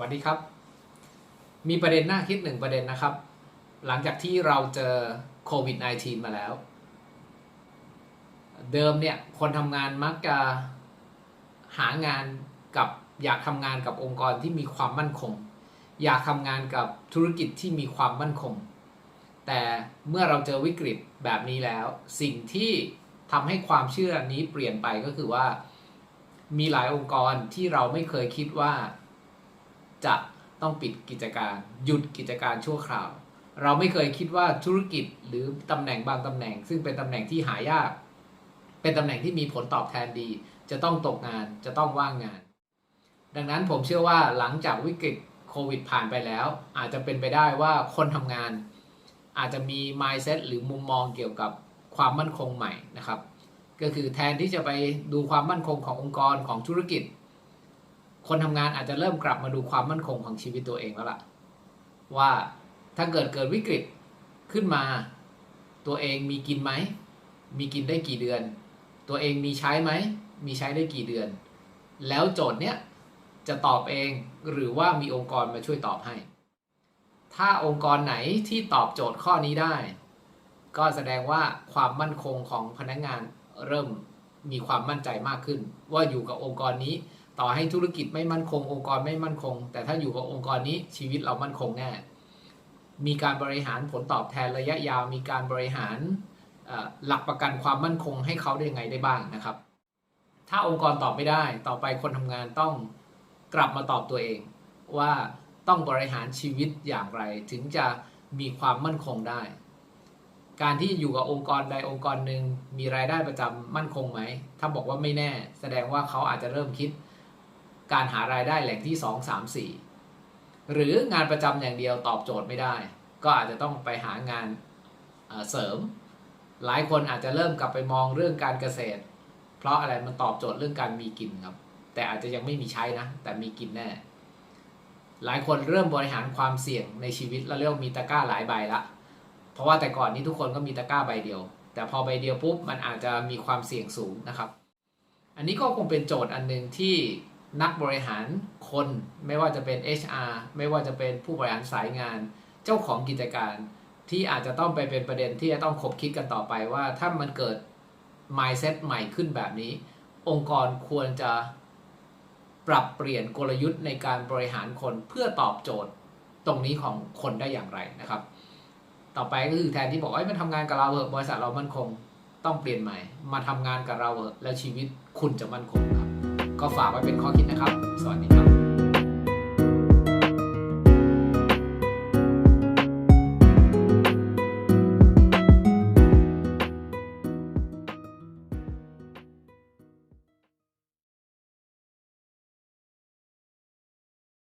วัสดีครับ มีประเด็นน่าคิดหนึ่งประเด็นนะครับ หลังจากที่เราเจอโควิด -19 มาแล้ว เดิมเนี่ย คนทำงานมักจะหางานกับอยากทำงานกับองค์กรที่มีความมั่นคง อยากทำงานกับธุรกิจที่มีความมั่นคง แต่เมื่อเราเจอวิกฤตแบบนี้แล้ว สิ่งที่ทำให้ความเชื่อนี้เปลี่ยนไปก็คือว่า มีหลายองค์กรที่เราไม่เคยคิดว่า จะต้องปิดกิจการ หยุดกิจการชั่วคราว เราไม่เคยคิดว่าธุรกิจหรือตำแหน่งบางตำแหน่ง ซึ่งเป็นตำแหน่งที่หายาก เป็นตำแหน่งที่มีผลตอบแทนดี จะต้องตกงานจะต้องว่างงาน ดังนั้นผมเชื่อว่าหลังจากวิกฤตโควิดผ่านไปแล้ว อาจจะเป็นไปได้ว่าคนทำงาน อาจจะมี mindset หรือมุมมองเกี่ยวกับความมั่นคงใหม่นะครับ ก็คือแทนที่จะไปดูความมั่นคงขององค์กรของธุรกิจ คนทำงานอาจจะเริ่มกลับมาดูความมั่นคงของชีวิตตัวเองแล้วล่ะ ว่าถ้าเกิดเกิดวิกฤตขึ้นมา ตัวเองมีกินไหม มีกินได้กี่เดือน ตัวเองมีใช้ไหม มีใช้ได้กี่เดือน แล้วโจทย์เนี้ยจะตอบเองหรือว่ามีองค์กรมาช่วยตอบให้ ถ้าองค์กรไหนที่ตอบโจทย์ข้อนี้ได้ ก็แสดงว่าความมั่นคงของพนักงานเริ่มมีความมั่นใจมากขึ้น ว่าอยู่กับองค์กรนี้ ต่อให้ธุรกิจไม่มั่นคง องค์กรไม่มั่นคง แต่ถ้าอยู่กับองค์กรนี้ชีวิตเรามั่นคงแน่มีการบริหารผลตอบแทนระยะยาว มีการบริหารหลักประกันความมั่นคงให้เขาได้ยังไงได้บ้างนะครับ ถ้าองค์กรตอบไม่ได้ต่อไปคนทำงานต้องกลับมาตอบตัวเอง ว่าต้องบริหารชีวิตอย่างไร ถึงจะมีความมั่นคงได้ การที่อยู่กับองค์กรใดองค์กรหนึ่งมีรายได้ประจำมั่นคงไหม ถ้าบอกว่าไม่แน่ แสดงว่าเขาอาจจะเริ่มคิด การหารายได้แหล่งที่ 2 3 4 หรืองานประจำอย่างเดียวตอบโจทย์ไม่ได้ ก็อาจจะต้องไปหางานเอ่อเสริม หลายคนอาจจะเริ่มกลับไปมองเรื่องการเกษตร เพราะอะไรมันตอบโจทย์เรื่องการมีกินครับ แต่อาจจะยังไม่มีใช้นะ แต่มีกินแน่ หลายคนเริ่มบริหารความเสี่ยงในชีวิตแล้วเรียกว่ามีตะกร้าหลายใบละเพราะว่าแต่ก่อนนี้ทุกคนก็มีตะกร้าใบเดียว แต่พอใบเดียวปุ๊บมันอาจจะมีความเสี่ยงสูงนะครับ อันนี้ก็คงเป็นโจทย์อันหนึ่งที่ นักบริหารคนไม่ว่าจะเป็น HR ไม่ว่าจะเป็นผู้บริหารสายงาน เจ้าของกิจการ ที่อาจจะต้องไปเป็นประเด็นที่จะต้องคบคิดกันต่อไปว่าถ้ามันเกิด mindset ใหม่ขึ้นแบบนี้ องค์กรควรจะปรับเปลี่ยนกลยุทธ์ในการบริหารคนเพื่อตอบโจทย์ตรงนี้ของคนได้อย่างไรนะครับ ต่อไปก็คือแทนที่บอกว่ามันทำงานกับเราเหอะบริษัทเรามั่นคงต้องเปลี่ยนใหม่ มาทำงานกับเราเหอะแล้วชีวิตคุณจะมั่นคงครับ ก็ฝากไว้เป็นข้อคิดนะครับ สวัสดีครับ